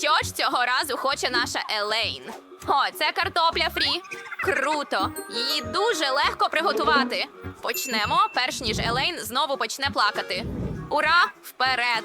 Що ж цього разу хоче наша Елейн? О, це картопля фрі. Круто! Її дуже легко приготувати. Почнемо, перш ніж Елейн знову почне плакати. Ура! Вперед!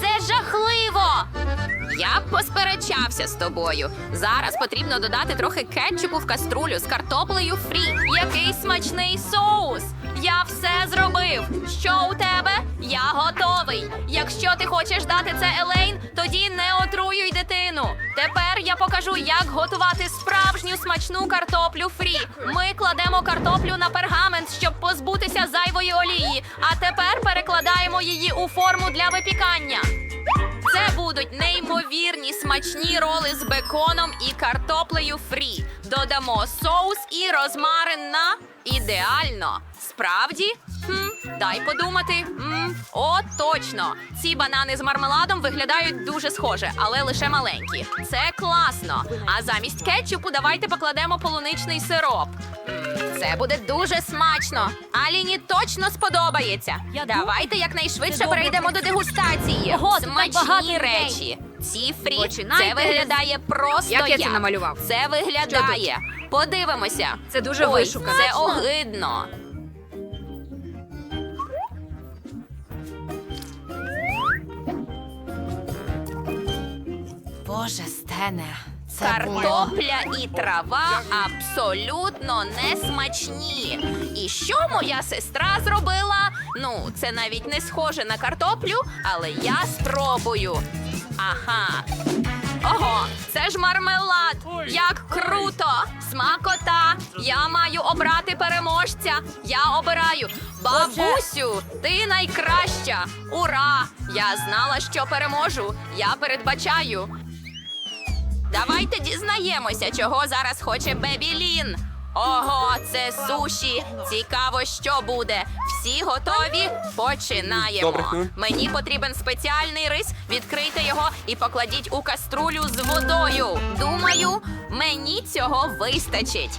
Це жахливо. Я б посперечався з тобою. Зараз потрібно додати трохи кетчупу в каструлю з картоплею фрі. Який смачний соус! Я все зробив. Що у тебе? Я готовий. Якщо ти хочеш дати це Елейн, тоді не покажу, як готувати справжню смачну картоплю фрі. Ми кладемо картоплю на пергамент, щоб позбутися зайвої олії. А тепер перекладаємо її у форму для випікання. Це будуть неймовірні смачні роли з беконом і картоплею фрі. Додамо соус і розмарин на ідеально. Справді? Хм, дай подумати. М, о, точно. Ці банани з мармеладом виглядають дуже схоже, але лише маленькі. Це класно. А замість кетчупу давайте покладемо полуничний сироп. М, Це буде дуже смачно. Аліні точно сподобається. Я Давайте якнайшвидше Це добре перейдемо до дегустації. Ого, тут так багато Смачні людей. речі. Ці фрі. Починайте Це виглядає просто Як я це намалював? Це виглядає. Подивимося. Це дуже Ой, вишукано. Це огидно. Боже, Стене, це Картопля і трава абсолютно не смачні. І що моя сестра зробила? Ну, це навіть не схоже на картоплю, але я спробую. Ага. Ого, це ж мармелад! Як круто! Смакота! Я маю обрати переможця. Я обираю. Бабусю, ти найкраща! Ура! Я знала, що переможу. Я передбачаю. Давайте дізнаємося, чого зараз хоче Бебі Лін. Ого, це суші. Цікаво, що буде. Всі готові? Починаємо. Добре. Мені потрібен спеціальний рис. Відкрийте його і покладіть у каструлю з водою. Думаю, мені цього вистачить.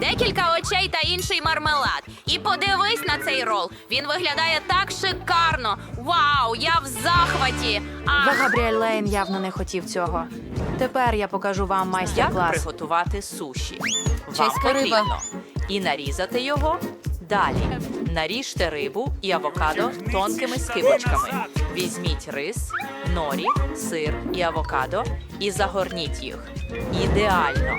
Декілька очей та інший мармелад. І подивись на цей рол. Він виглядає так шикарно. Вау, я в захваті. Ах, Габріель Лейн явно не хотів цього. Тепер я покажу вам майстер-клас. приготувати суші? Вам Чеська риба. і нарізати його. Далі наріжте рибу і авокадо тонкими скибочками. Візьміть рис, норі, сир і авокадо і загорніть їх. Ідеально.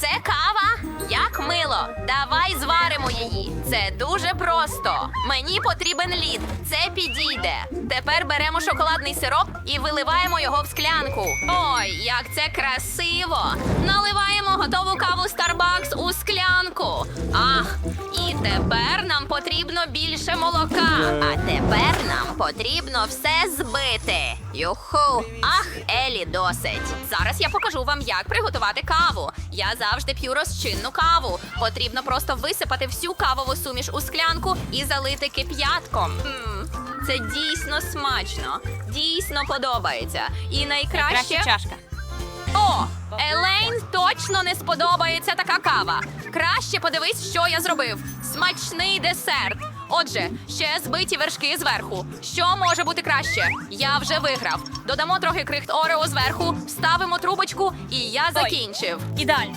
це кава? Як мило. Давай зваримо її. Це дуже просто. Мені потрібен лід. Це підійде. Тепер беремо шоколадний сироп і виливаємо його в склянку. Ой, як це красиво! Наливаємо готову каву Starbucks у склянку. Ах, і тепер нам потрібно більше молока. А тепер нам потрібно все збити. Юху, ах, Елі, досить. Зараз я покажу вам, як приготувати каву. Я завжди п'ю розчинну каву. Потрібно просто висипати всю кавову суміш у склянку і залити кип'ятком. Це дійсно смачно, дійсно подобається. І найкраще чашка. о, Елейн точно не сподобається така кава. Краще подивись, що я зробив. Смачний десерт. Отже, ще збиті вершки зверху. Що може бути краще? Я вже виграв. Додамо трохи крихт Орео зверху, вставимо трубочку, і я закінчив. Ідеально.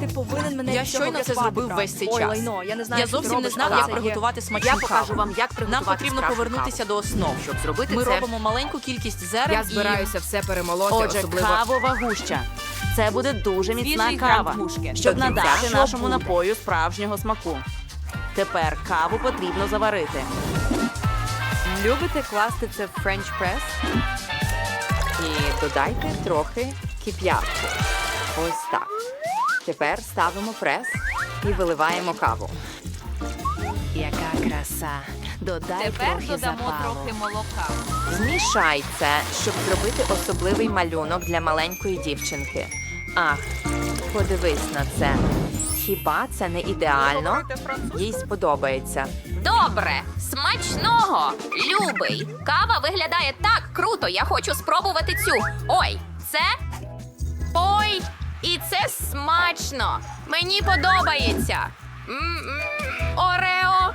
Ти повинен мене Я щойно це зробив брат. весь цей Ой, час. лайно, я не знаю, Я що ти зовсім не робиш, знав, але як це є- приготувати смачну Я каву. покажу вам, як Нам приготувати потрібно справжню повернутися до основ. Щоб зробити Ми це, робимо маленьку кількість зерен. я і- збираюся все перемолоти, Отже, особливо кавова гуща. Це буде дуже міцна кава, щоб надати нашому напою справжнього смаку. Тепер каву потрібно заварити. любите класти це в френч прес і додайте трохи кип'ятку. Ось так. Тепер ставимо прес і виливаємо каву. Яка краса! Додай Тепер трохи додамо запалу. трохи молока. Змішай це, щоб зробити особливий малюнок для маленької дівчинки. Ах, подивись на це. Хіба це не ідеально? Їй сподобається. Добре, смачного, любий. Кава виглядає так круто. Я хочу спробувати цю. Ой, це. Ой, і це смачно. Мені подобається. Орео.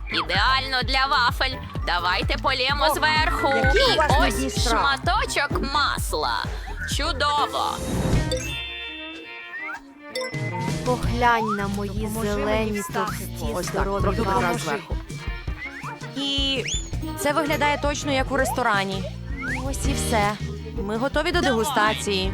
Ідеально для вафель. Давайте полємо зверху. І ось шматочок масла. Чудово. Поглянь на мої зелені товсті Ось так, трохи здорові зверху. І це виглядає точно як у ресторані. Ось і все. Ми готові до дегустації.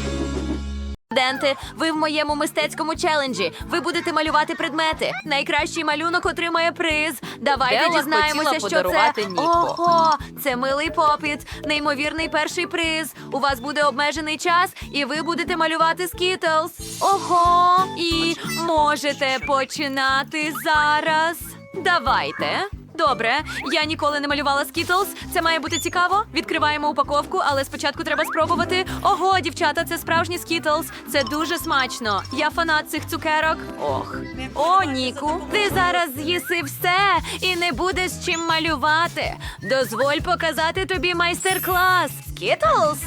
Студенти, ви в моєму мистецькому челенджі. Ви будете малювати предмети. Найкращий малюнок отримає приз. Давайте Белла дізнаємося, хотіла що подарувати це. Ніко. Ого, це милий попіт, неймовірний перший приз. У вас буде обмежений час, і ви будете малювати скітлз. Ого, і можете починати зараз. Давайте. Добре, я ніколи не малювала скітлз. Це має бути цікаво. Відкриваємо упаковку, але спочатку треба спробувати. Ого, дівчата, це справжні скітлз. Це дуже смачно. Я фанат цих цукерок. Ох. О, Ніку, ти зараз з'їси все і не будеш чим малювати. Дозволь показати тобі майстер-клас. Скітлз?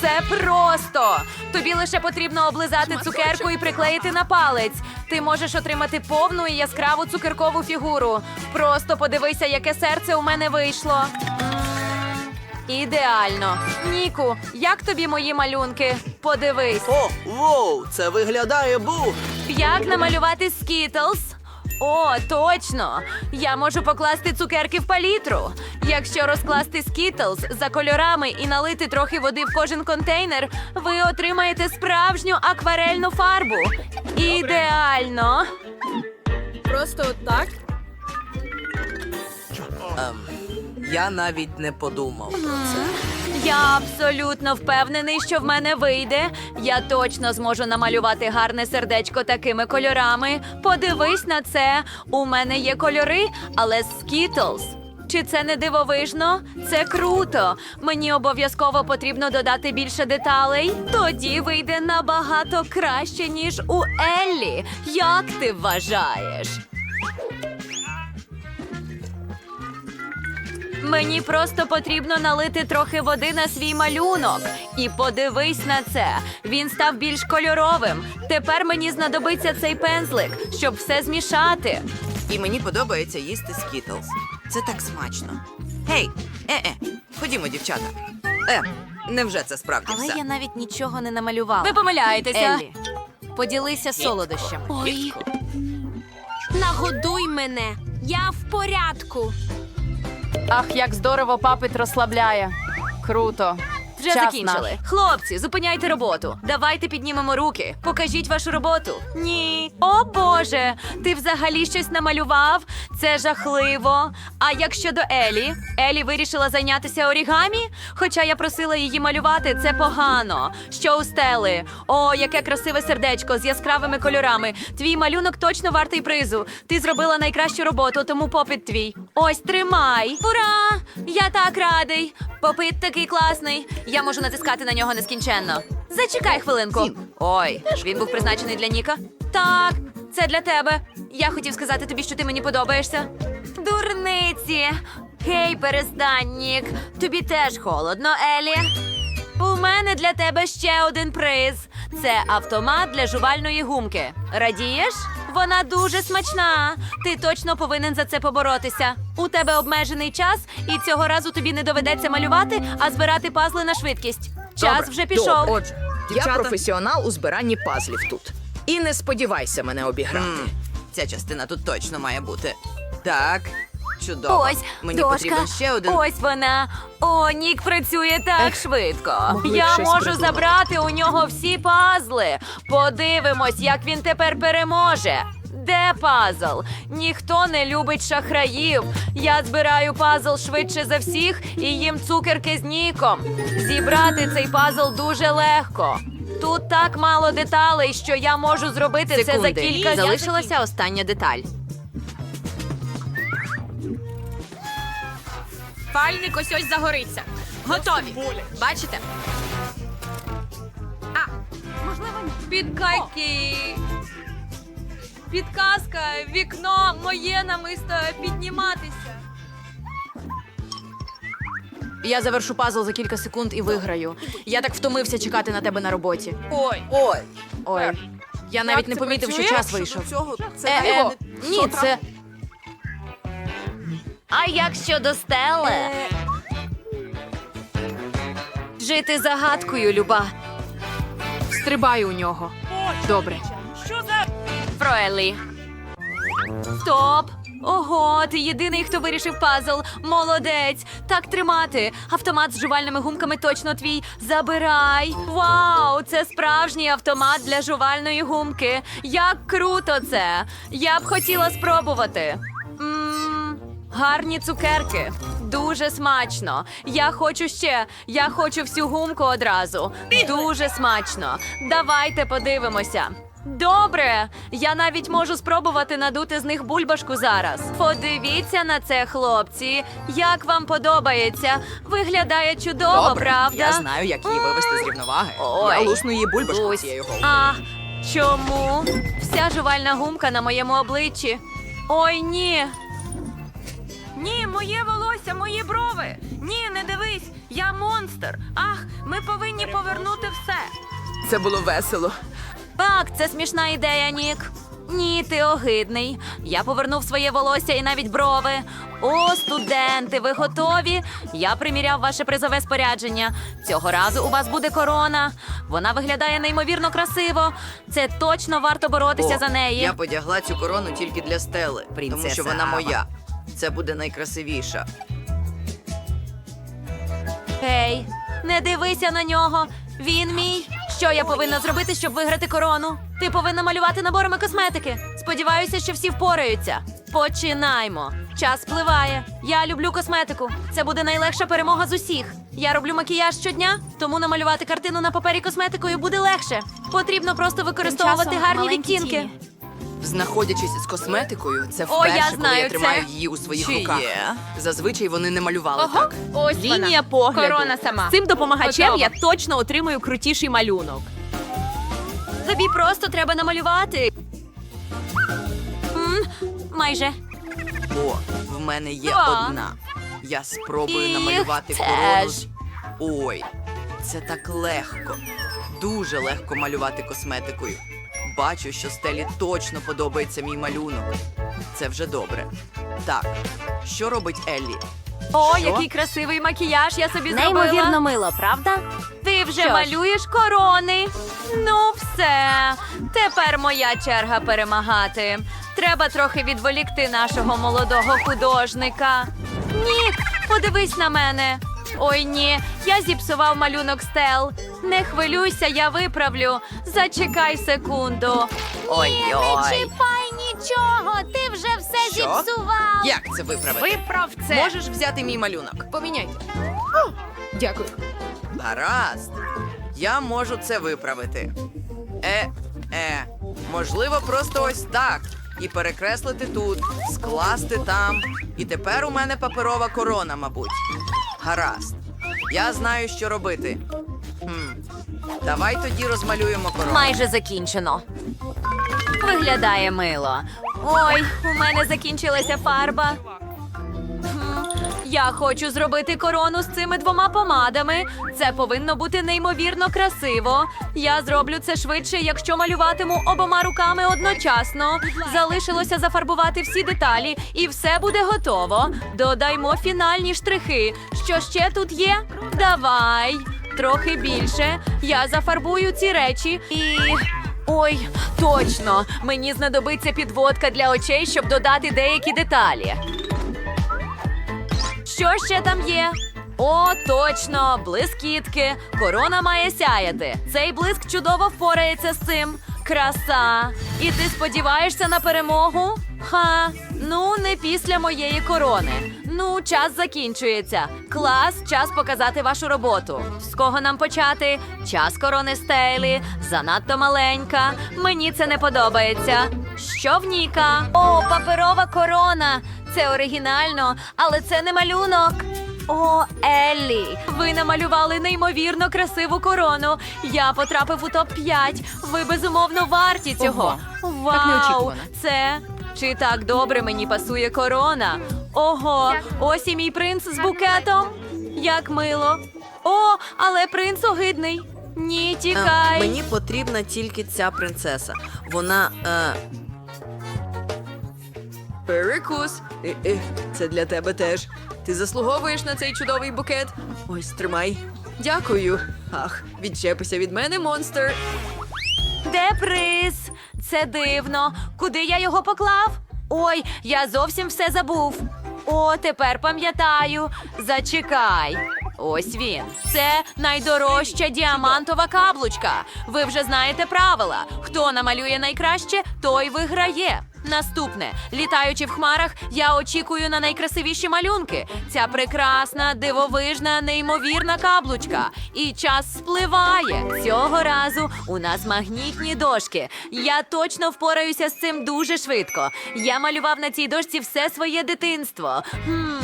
Це просто. Тобі лише потрібно облизати цукерку і приклеїти на палець. Ти можеш отримати повну і яскраву цукеркову фігуру. Просто подивися, яке серце у мене вийшло. Ідеально. Ніку, як тобі мої малюнки? Подивись. О, воу, це виглядає бух. Як намалювати скітлз? О, точно! Я можу покласти цукерки в палітру. Якщо розкласти скітлз за кольорами і налити трохи води в кожен контейнер, ви отримаєте справжню акварельну фарбу. Ідеально! Я навіть не подумав про це. Я абсолютно впевнений, що в мене вийде. Я точно зможу намалювати гарне сердечко такими кольорами. Подивись на це. У мене є кольори, але скітлз. Чи це не дивовижно? Це круто. Мені обов'язково потрібно додати більше деталей. Тоді вийде набагато краще, ніж у Еллі. Як ти вважаєш? Мені просто потрібно налити трохи води на свій малюнок. І подивись на це. Він став більш кольоровим. Тепер мені знадобиться цей пензлик, щоб все змішати. І мені подобається їсти скітлз. Це так смачно. Гей, е-е, ходімо, дівчата. Е, невже це справді Але все? я навіть нічого не намалювала. Ви помиляєтеся. Еллі, поділися солодощами. Ой. Нагодуй мене. Я в порядку. Ах, як здорово папит розслабляє. Круто. Вже Час закінчили. Хлопці, зупиняйте роботу. Давайте піднімемо руки. Покажіть вашу роботу. Ні. О Боже, ти взагалі щось намалював? Це жахливо. А як щодо Елі? Елі вирішила зайнятися орігамі? Хоча я просила її малювати, це погано. Що у стели? О, яке красиве сердечко з яскравими кольорами. Твій малюнок точно вартий призу. Ти зробила найкращу роботу, тому попит твій. Ось тримай. Ура! Я так радий. Попит такий класний. Я можу натискати на нього нескінченно. Зачекай хвилинку. Ой, він був призначений для Ніка. Так, це для тебе. Я хотів сказати тобі, що ти мені подобаєшся. Дурниці. Гей, перестань, Нік. Тобі теж холодно, Елі. У мене для тебе ще один приз. Це автомат для жувальної гумки. Радієш? Вона дуже смачна. Ти точно повинен за це поборотися. У тебе обмежений час, і цього разу тобі не доведеться малювати, а збирати пазли на швидкість. Час Добре, вже пішов. добре. Отже, Дівчата. я професіонал у збиранні пазлів тут. І не сподівайся мене обіграти. М, ця частина тут точно має бути. Так, чудово. Ось Мені дошка. потрібен ще один. Ось вона. О, Нік працює так швидко. могли б Я щось можу придумати. забрати у нього всі пазли. Подивимось, як він тепер переможе. Де пазл? Ніхто не любить шахраїв. Я збираю пазл швидше за всіх і їм цукерки з ніком. Зібрати цей пазл дуже легко. Тут так мало деталей, що я можу зробити це за Секунди. кілька Залишилася остання деталь. Пальник ось ось загориться. Готові. Бачите? Підкайки. Підказка, вікно моє намисто підніматися. Я завершу пазл за кілька секунд і виграю. Я так втомився чекати на тебе на роботі. Ой. Ой. Ой. Я навіть не помітив, що час вийшов. Це Е, е, ні, це. А як щодо стели? Жити загадкою, Люба. Стрибаю у нього. Добре. Про Еллі. Стоп! Ого, ти єдиний, хто вирішив пазл. Молодець! Так тримати. Автомат з жувальними гумками точно твій. Забирай. Вау! Це справжній автомат для жувальної гумки. Як круто це! Я б хотіла спробувати. Гарні цукерки. Дуже смачно. Я хочу ще. Я хочу всю гумку одразу. Дуже смачно. Давайте подивимося. Добре, я навіть можу спробувати надути з них бульбашку зараз. Подивіться на це, хлопці. Як вам подобається? Виглядає чудово, Добре, правда? я знаю, як її вивести з рівноваги. Ой. Я лусну її бульбашку Ось. цією голкою. А чому? Вся жувальна гумка на моєму обличчі. Ой, ні. Ні, моє волосся, мої брови. Ні, не дивись, я монстр. Ах, ми повинні повернути все. Це було весело. Так, це смішна ідея, Нік. Ні, ти огидний. Я повернув своє волосся і навіть брови. О, студенти, ви готові? Я приміряв ваше призове спорядження. Цього разу у вас буде корона. Вона виглядає неймовірно красиво. Це точно варто боротися О, за неї. Я подягла цю корону тільки для стели, тому що вона Ава. моя. Це буде найкрасивіша. Гей, не дивися на нього. Він мій. Що я повинна зробити, щоб виграти корону? Ти повинна малювати наборами косметики. Сподіваюся, що всі впораються. Починаймо. Час спливає. Я люблю косметику. Це буде найлегша перемога з усіх. Я роблю макіяж щодня, тому намалювати картину на папері косметикою буде легше. Потрібно просто використовувати гарні відтінки. Знаходячись з косметикою, це О, вперше, я коли знаю я тримаю це. її у своїх Чи руках. є? Зазвичай вони не малювали так. Ось Лінія погляду. Корона сама. З цим допомагачем Готово. я точно отримую крутіший малюнок. Тобі просто треба намалювати. М, майже. О, в мене є Два. одна. Я спробую Їх намалювати теж. корону. з- Ой, це так легко. Дуже легко малювати косметикою. Бачу, що стелі точно подобається мій малюнок. Це вже добре. Так, що робить Еллі? О, Що? який красивий макіяж я собі Неймовірно зробила. мило, правда? Ти вже Що ж. малюєш корони. Ну, все. Тепер моя черга перемагати. Треба трохи відволікти нашого молодого художника. Нік, подивись на мене. Ой, ні, я зіпсував малюнок стел. Не хвилюйся, я виправлю. Зачекай секунду. Ой-ой. Чіпай нічого, ти вже все Що? зіпсував. Як це виправити? Виправ це. Можеш взяти мій малюнок? Поміняйте. Дякую. Гаразд. Я можу це виправити. Е, е, можливо, просто ось так. І перекреслити тут, скласти там. І тепер у мене паперова корона, мабуть. Гаразд. Я знаю, що робити. Хм. Давай тоді розмалюємо корону. Майже закінчено. Виглядає мило. Ой, у мене закінчилася фарба. Я хочу зробити корону з цими двома помадами. Це повинно бути неймовірно красиво. Я зроблю це швидше, якщо малюватиму обома руками одночасно. Залишилося зафарбувати всі деталі, і все буде готово. Додаймо фінальні штрихи. Що ще тут є? Давай. Трохи більше. Я зафарбую ці речі і. Ой, точно! Мені знадобиться підводка для очей, щоб додати деякі деталі. Що ще там є? О, точно, блискітки. Корона має сяяти. Цей блиск чудово впорається з цим. Краса. І ти сподіваєшся на перемогу? Ха, ну не після моєї корони. Ну, час закінчується. Клас, час показати вашу роботу. З кого нам почати? Час корони Стейлі. Занадто маленька. Мені це не подобається. Що в Ніка? О, паперова корона. Це оригінально, але це не малюнок. О, Еллі, ви намалювали неймовірно красиву корону. Я потрапив у топ 5 Ви безумовно варті цього. Вау, неочікувано. це чи так добре мені пасує корона? Ого, ось і мій принц з букетом. Як мило. О, але принц огидний. Ні, Е, тікай. мені потрібна тільки ця принцеса. Вона. Е... Перекус. Е, е, Це для тебе теж. Ти заслуговуєш на цей чудовий букет. Ось тримай. Дякую. Ах, відчепися від мене, монстр. Де приз? Це дивно. Куди я його поклав? Ой, я зовсім все забув. О, тепер пам'ятаю. Зачекай. Ось він. Це найдорожча діамантова каблучка. Ви вже знаєте правила. Хто намалює найкраще, той виграє. Наступне, літаючи в хмарах, я очікую на найкрасивіші малюнки. Ця прекрасна, дивовижна, неймовірна каблучка. І час спливає. Цього разу у нас магнітні дошки. Я точно впораюся з цим дуже швидко. Я малював на цій дошці все своє дитинство. Хм,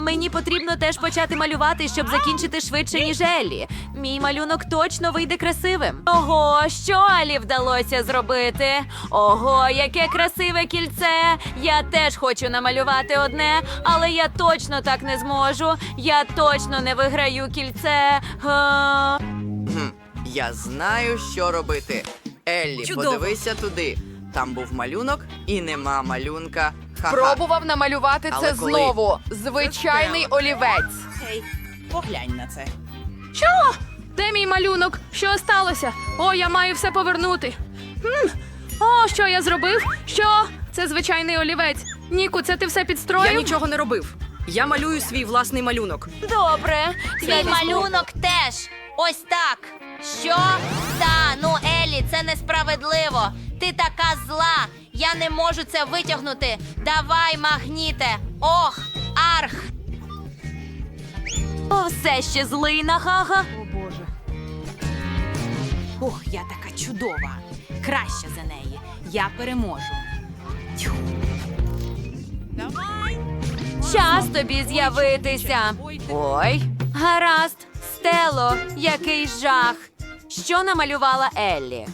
мені потрібно теж почати малювати, щоб закінчити швидше, ніж Еллі. Мій малюнок точно вийде красивим. Ого, що Алі вдалося зробити? Ого, яке красиве кільце! Я теж хочу намалювати одне, але я точно так не зможу. Я точно не виграю кільце. Га. Я знаю, що робити. Еллі, подивися туди. Там був малюнок і нема малюнка. Ха-ха. Пробував намалювати Але це коли? знову. Звичайний олівець. Поглянь на це. Що? Де мій малюнок? Що сталося? О, я маю все повернути. Хм. О, що я зробив? Що? Це звичайний олівець. Ніку, це ти все підстроїв? Я нічого не робив. Я малюю свій власний малюнок. Добре. Твій малюнок теж. Ось так. Що? Та, ну Елі, це несправедливо. Ти така зла. Я не можу це витягнути. Давай, магніте. Ох, арх. О, все ще злий на гага. Ох, я така чудова. Краща за неї. Я переможу. Час тобі з'явитися. Ой, гаразд, Стело, який жах. Що намалювала Еллі?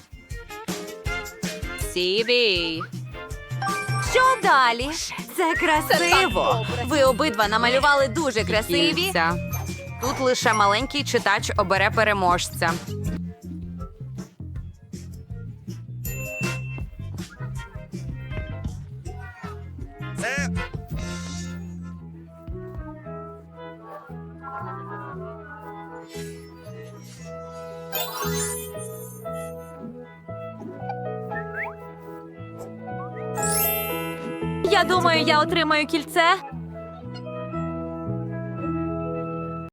Сібі. Що далі? Це красиво. Ви обидва намалювали дуже красиві. Тут лише маленький читач обере переможця. Я отримаю кільце.